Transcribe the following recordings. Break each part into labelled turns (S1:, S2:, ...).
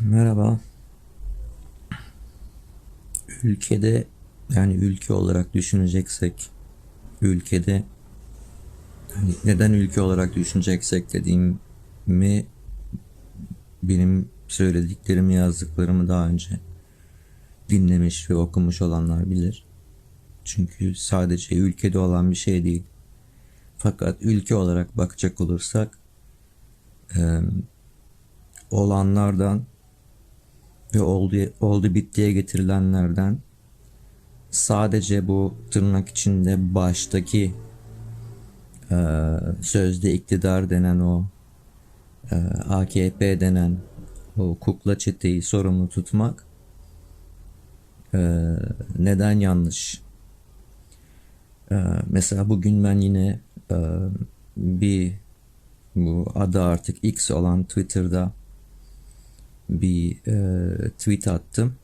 S1: Merhaba. Ülkede yani ülke olarak düşüneceksek ülkede hani neden ülke olarak düşüneceksek dediğimi benim söylediklerimi yazdıklarımı daha önce dinlemiş ve okumuş olanlar bilir. Çünkü sadece ülkede olan bir şey değil. Fakat ülke olarak bakacak olursak eee, olanlardan ve oldu, oldu bittiye getirilenlerden sadece bu tırnak içinde baştaki eee, sözde iktidar denen o eee, AKP denen o kukla çeteyi sorumlu tutmak eee, neden yanlış? Eee, mesela bugün ben yine eee, bir bu adı artık X olan Twitter'da bir e, tweet attım.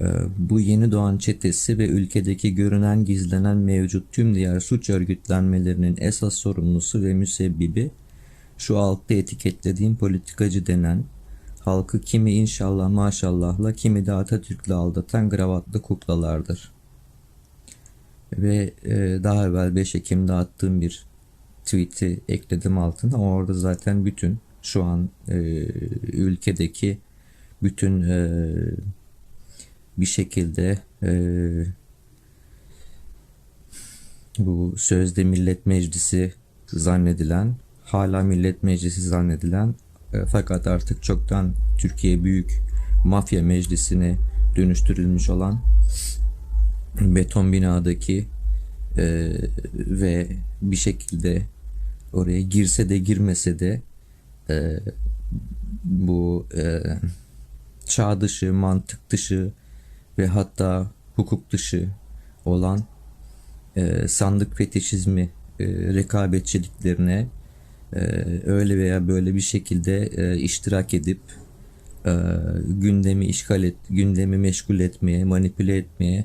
S1: E, bu yeni doğan çetesi ve ülkedeki görünen gizlenen mevcut tüm diğer suç örgütlenmelerinin esas sorumlusu ve müsebbibi şu altta etiketlediğim politikacı denen halkı kimi inşallah maşallahla kimi de Atatürk'le aldatan gravatlı kuklalardır. Ve e, daha evvel 5 Ekim'de attığım bir tweet'i ekledim altına. Orada zaten bütün şu an e, ülkedeki bütün e, bir şekilde e, bu sözde millet meclisi zannedilen hala millet meclisi zannedilen e, fakat artık çoktan Türkiye büyük mafya meclisine dönüştürülmüş olan beton binadaki e, ve bir şekilde oraya girse de girmese de e, bu e, çağ dışı, mantık dışı ve hatta hukuk dışı olan e, sandık fetişizmi e, rekabetçiliklerine e, öyle veya böyle bir şekilde e, iştirak edip e, gündemi işgal et, gündemi meşgul etmeye, manipüle etmeye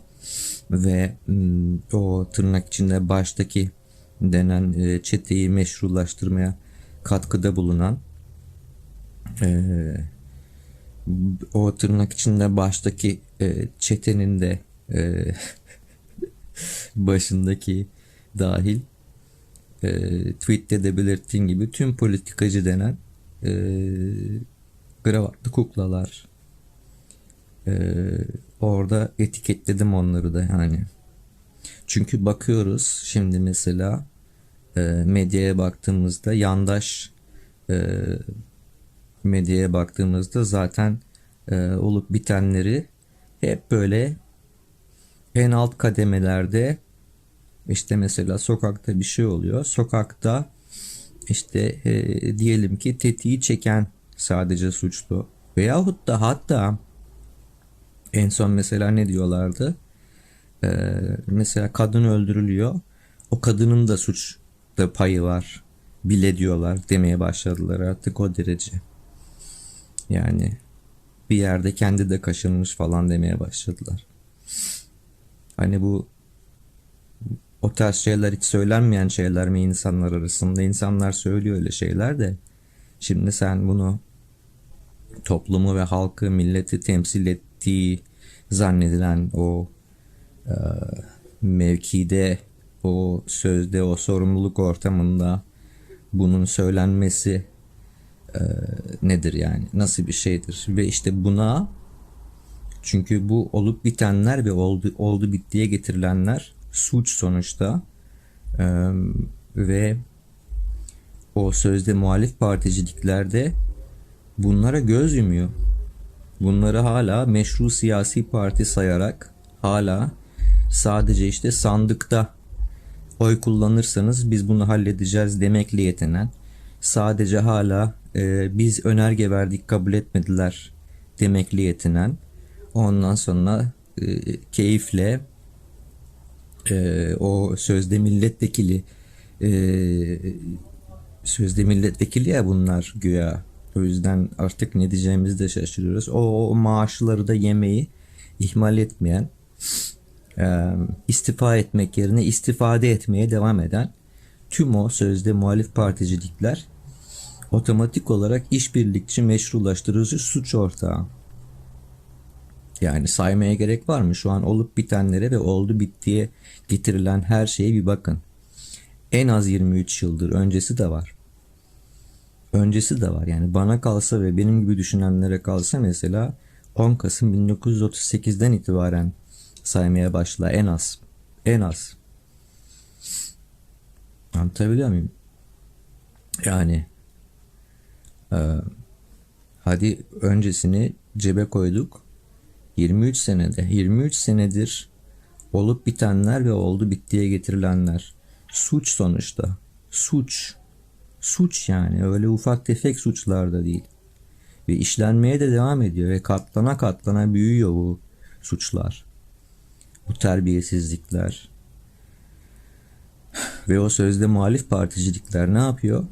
S1: ve m, o tırnak içinde baştaki denen e, çeteyi meşrulaştırmaya katkıda bulunan e, o tırnak içinde baştaki e, çetenin de e, başındaki dahil e, tweette de belirttiğim gibi tüm politikacı denen e, gravatlı kuklalar e, orada etiketledim onları da yani. Çünkü bakıyoruz şimdi mesela e, medyaya baktığımızda yandaş e, medyaya baktığımızda zaten e, olup bitenleri hep böyle en alt kademelerde işte mesela sokakta bir şey oluyor. Sokakta işte e, diyelim ki tetiği çeken sadece suçlu. Veyahut da hatta en son mesela ne diyorlardı? Ee, mesela kadın öldürülüyor. O kadının da suçta payı var. Bile diyorlar demeye başladılar artık o derece. Yani bir yerde kendi de kaşınmış falan demeye başladılar. Hani bu o tarz şeyler hiç söylenmeyen şeyler mi insanlar arasında? İnsanlar söylüyor öyle şeyler de. Şimdi sen bunu toplumu ve halkı, milleti temsil ettiği zannedilen o e, mevkide, o sözde, o sorumluluk ortamında bunun söylenmesi e, nedir yani? Nasıl bir şeydir? Ve işte buna çünkü bu olup bitenler ve oldu, oldu bittiye getirilenler suç sonuçta e, ve o sözde muhalif particiliklerde bunlara göz yumuyor. Bunları hala meşru siyasi parti sayarak hala sadece işte sandıkta oy kullanırsanız biz bunu halledeceğiz demekle yetinen sadece hala e, biz önerge verdik kabul etmediler demekle yetinen ondan sonra e, keyifle e, o sözde milletvekili e, sözde milletvekili ya bunlar güya o yüzden artık ne diyeceğimizi de şaşırıyoruz. O, o maaşları da yemeyi ihmal etmeyen, e, istifa etmek yerine istifade etmeye devam eden tüm o sözde muhalif particilikler otomatik olarak işbirlikçi, meşrulaştırıcı suç ortağı. Yani saymaya gerek var mı? Şu an olup bitenlere ve oldu bittiye getirilen her şeye bir bakın. En az 23 yıldır öncesi de var. Öncesi de var. Yani bana kalsa ve benim gibi düşünenlere kalsa mesela 10 Kasım 1938'den itibaren saymaya başla en az. En az. Anlatabiliyor muyum? Yani hadi öncesini cebe koyduk. 23 senede, 23 senedir olup bitenler ve oldu bittiye getirilenler. Suç sonuçta. Suç. Suç yani öyle ufak tefek suçlar da değil. Ve işlenmeye de devam ediyor ve katlana katlana büyüyor bu suçlar. Bu terbiyesizlikler. Ve o sözde muhalif particilikler ne yapıyor?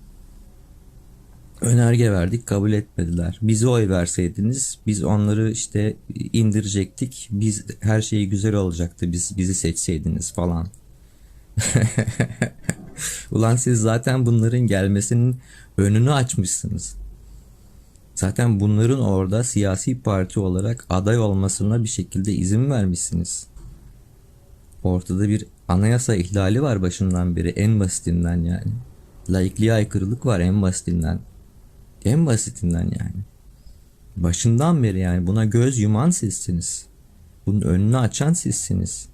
S1: Önerge verdik kabul etmediler. Bize oy verseydiniz biz onları işte indirecektik. Biz her şey güzel olacaktı. Biz bizi seçseydiniz falan. Ulan siz zaten bunların gelmesinin önünü açmışsınız. Zaten bunların orada siyasi parti olarak aday olmasına bir şekilde izin vermişsiniz. Ortada bir anayasa ihlali var başından beri en basitinden yani. Laikliğe aykırılık var en basitinden. En basitinden yani. Başından beri yani buna göz yuman sizsiniz. Bunun önünü açan sizsiniz.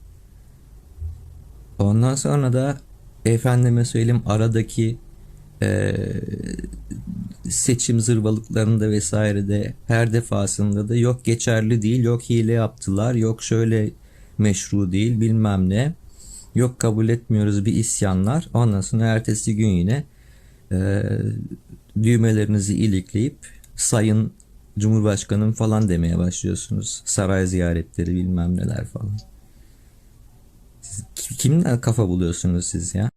S1: Ondan sonra da efendime söyleyeyim aradaki e, seçim zırvalıklarında vesairede her defasında da yok geçerli değil, yok hile yaptılar, yok şöyle meşru değil bilmem ne. Yok kabul etmiyoruz bir isyanlar. Ondan sonra ertesi gün yine e, düğmelerinizi ilikleyip sayın Cumhurbaşkanım falan demeye başlıyorsunuz. Saray ziyaretleri bilmem neler falan. Siz, kimden kafa buluyorsunuz siz ya?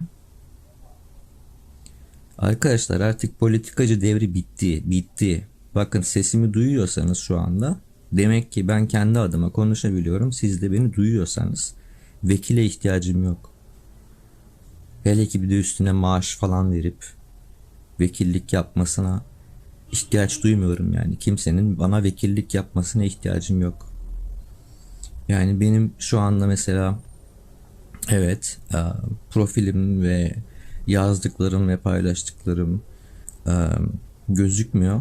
S1: Arkadaşlar artık politikacı devri bitti, bitti. Bakın sesimi duyuyorsanız şu anda demek ki ben kendi adıma konuşabiliyorum. Siz de beni duyuyorsanız vekile ihtiyacım yok. Hele ki bir de üstüne maaş falan verip vekillik yapmasına ihtiyaç duymuyorum yani. Kimsenin bana vekillik yapmasına ihtiyacım yok. Yani benim şu anda mesela evet e, profilim ve yazdıklarım ve paylaştıklarım e, gözükmüyor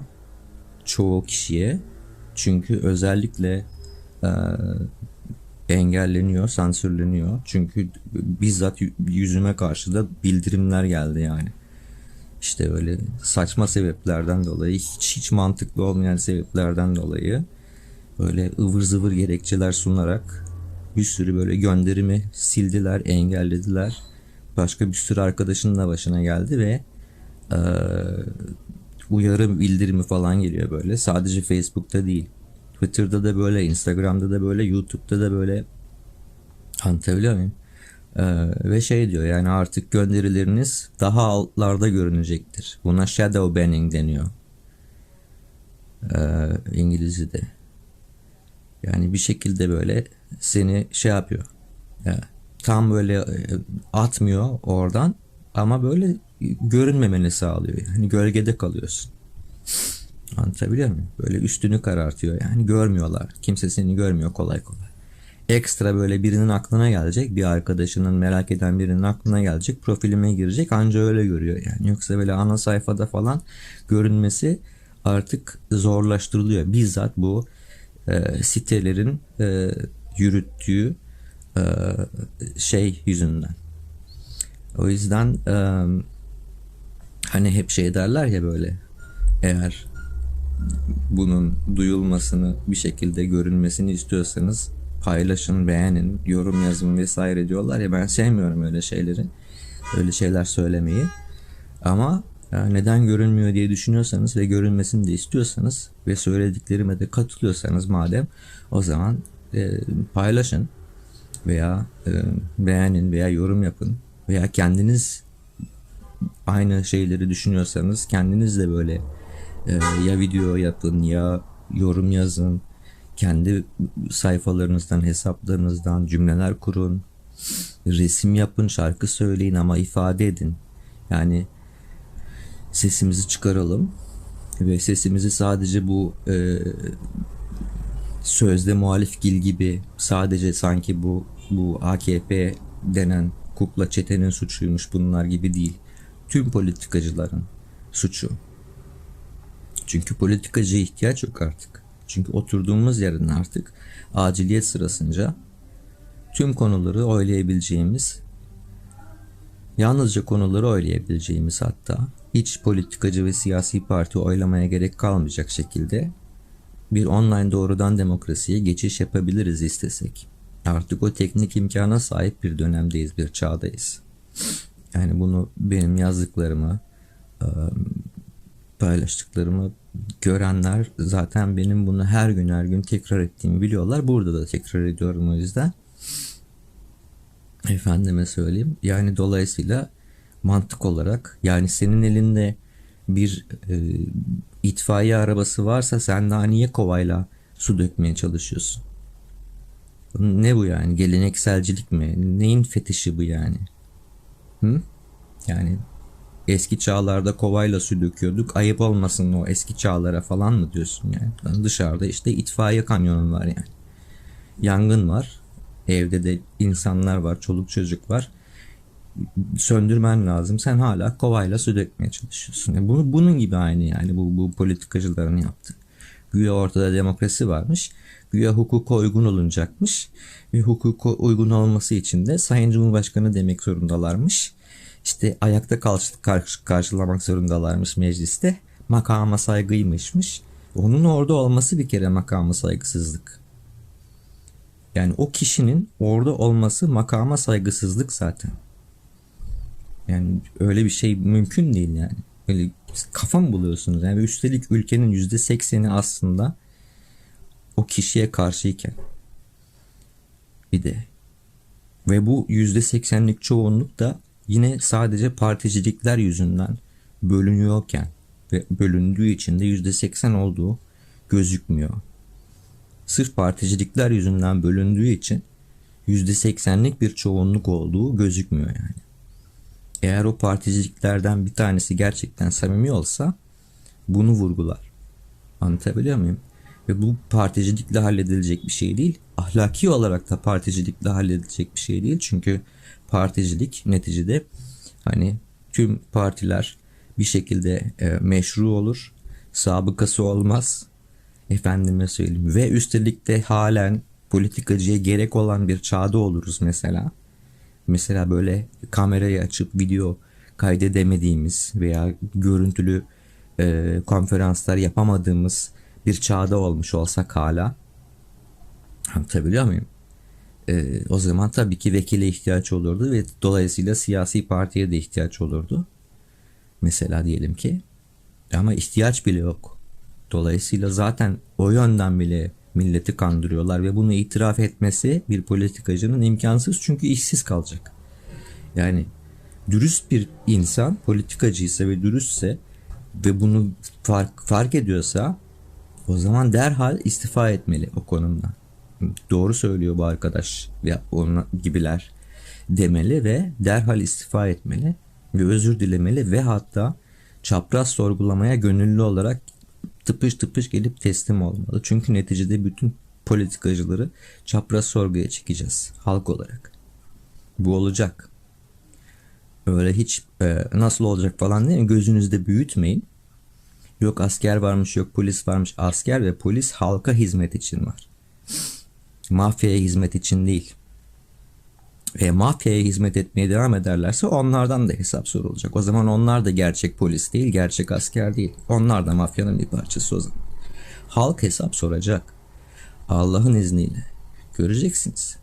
S1: çoğu kişiye. Çünkü özellikle e, engelleniyor, sansürleniyor. Çünkü bizzat yüzüme karşı da bildirimler geldi yani. İşte öyle saçma sebeplerden dolayı hiç hiç mantıklı olmayan sebeplerden dolayı böyle ıvır zıvır gerekçeler sunarak bir sürü böyle gönderimi sildiler, engellediler. Başka bir sürü arkadaşının da başına geldi ve e, uyarı bildirimi falan geliyor böyle. Sadece Facebook'ta değil. Twitter'da da böyle, Instagram'da da böyle, YouTube'da da böyle. Anlatabiliyor muyum? Ee, ve şey diyor yani artık gönderileriniz daha altlarda görünecektir. Buna shadow banning deniyor. Ee, İngilizce'de. Yani bir şekilde böyle seni şey yapıyor. Yani tam böyle e, atmıyor oradan ama böyle görünmemeni sağlıyor. Yani gölgede kalıyorsun. Anlatabiliyor muyum? Böyle üstünü karartıyor. Yani görmüyorlar. Kimse seni görmüyor kolay kolay ekstra böyle birinin aklına gelecek bir arkadaşının merak eden birinin aklına gelecek profilime girecek anca öyle görüyor yani. Yoksa böyle ana sayfada falan görünmesi artık zorlaştırılıyor. Bizzat bu e, sitelerin e, yürüttüğü e, şey yüzünden. O yüzden e, hani hep şey derler ya böyle eğer bunun duyulmasını bir şekilde görünmesini istiyorsanız paylaşın, beğenin, yorum yazın vesaire diyorlar ya ben sevmiyorum öyle şeyleri. Öyle şeyler söylemeyi. Ama ya neden görünmüyor diye düşünüyorsanız ve görünmesini de istiyorsanız ve söylediklerime de katılıyorsanız madem o zaman e, paylaşın veya e, beğenin veya yorum yapın veya kendiniz aynı şeyleri düşünüyorsanız kendiniz de böyle e, ya video yapın ya yorum yazın kendi sayfalarınızdan, hesaplarınızdan cümleler kurun. Resim yapın, şarkı söyleyin ama ifade edin. Yani sesimizi çıkaralım ve sesimizi sadece bu e, sözde muhalif gil gibi sadece sanki bu bu AKP denen kukla çetenin suçuymuş bunlar gibi değil. Tüm politikacıların suçu. Çünkü politikacıya ihtiyaç yok artık. Çünkü oturduğumuz yerin artık aciliyet sırasınca tüm konuları oylayabileceğimiz yalnızca konuları oylayabileceğimiz hatta hiç politikacı ve siyasi parti oylamaya gerek kalmayacak şekilde bir online doğrudan demokrasiye geçiş yapabiliriz istesek. Artık o teknik imkana sahip bir dönemdeyiz, bir çağdayız. Yani bunu benim yazdıklarımı, paylaştıklarımı görenler zaten benim bunu her gün her gün tekrar ettiğimi biliyorlar. Burada da tekrar ediyorum o yüzden. Efendime söyleyeyim. Yani dolayısıyla mantık olarak yani senin elinde bir e, itfaiye arabası varsa sen daha niye kovayla su dökmeye çalışıyorsun? Ne bu yani? Gelenekselcilik mi? Neyin fetişi bu yani? Hı? Yani eski çağlarda kovayla su döküyorduk. Ayıp olmasın o eski çağlara falan mı diyorsun yani? Dışarıda işte itfaiye kamyonun var yani. Yangın var. Evde de insanlar var, çoluk çocuk var. Söndürmen lazım. Sen hala kovayla su dökmeye çalışıyorsun. Yani bunu, bunun gibi aynı yani bu, bu politikacıların yaptığı. Güya ortada demokrasi varmış. Güya hukuka uygun olunacakmış. Ve hukuka uygun olması için de Sayın Cumhurbaşkanı demek zorundalarmış. İşte ayakta karşı, karşı, karşılamak zorundalarmış mecliste. Makama saygıymışmış. Onun orada olması bir kere makama saygısızlık. Yani o kişinin orada olması makama saygısızlık zaten. Yani öyle bir şey mümkün değil yani. Öyle kafa buluyorsunuz? Yani üstelik ülkenin yüzde sekseni aslında o kişiye karşıyken. Bir de. Ve bu yüzde seksenlik çoğunluk da yine sadece particilikler yüzünden bölünüyorken ve bölündüğü için de yüzde seksen olduğu gözükmüyor. Sırf particilikler yüzünden bölündüğü için yüzde seksenlik bir çoğunluk olduğu gözükmüyor yani. Eğer o particiliklerden bir tanesi gerçekten samimi olsa bunu vurgular. Anlatabiliyor muyum? Ve bu particilikle halledilecek bir şey değil. Ahlaki olarak da particilikle halledilecek bir şey değil. Çünkü particilik neticede hani tüm partiler bir şekilde e, meşru olur. Sabıkası olmaz. Efendime söyleyeyim. Ve üstelik de halen politikacıya gerek olan bir çağda oluruz mesela. Mesela böyle kamerayı açıp video kaydedemediğimiz veya görüntülü e, konferanslar yapamadığımız bir çağda olmuş olsak hala anlatabiliyor muyum? E, o zaman tabii ki vekile ihtiyaç olurdu ve dolayısıyla siyasi partiye de ihtiyaç olurdu. Mesela diyelim ki ama ihtiyaç bile yok. Dolayısıyla zaten o yönden bile milleti kandırıyorlar ve bunu itiraf etmesi bir politikacının imkansız çünkü işsiz kalacak. Yani dürüst bir insan politikacıysa ve dürüstse ve bunu fark, fark ediyorsa o zaman derhal istifa etmeli o konumdan. Doğru söylüyor bu arkadaş ya onun gibiler demeli ve derhal istifa etmeli ve özür dilemeli ve hatta çapraz sorgulamaya gönüllü olarak tıpış tıpış gelip teslim olmalı. Çünkü neticede bütün politikacıları çapraz sorguya çekeceğiz halk olarak. Bu olacak. Öyle hiç e, nasıl olacak falan mi? Gözünüzde büyütmeyin. Yok asker varmış, yok polis varmış. Asker ve polis halka hizmet için var. Mafyaya hizmet için değil. Ve mafyaya hizmet etmeye devam ederlerse onlardan da hesap sorulacak. O zaman onlar da gerçek polis değil, gerçek asker değil. Onlar da mafyanın bir parçası o zaman. Halk hesap soracak. Allah'ın izniyle. Göreceksiniz.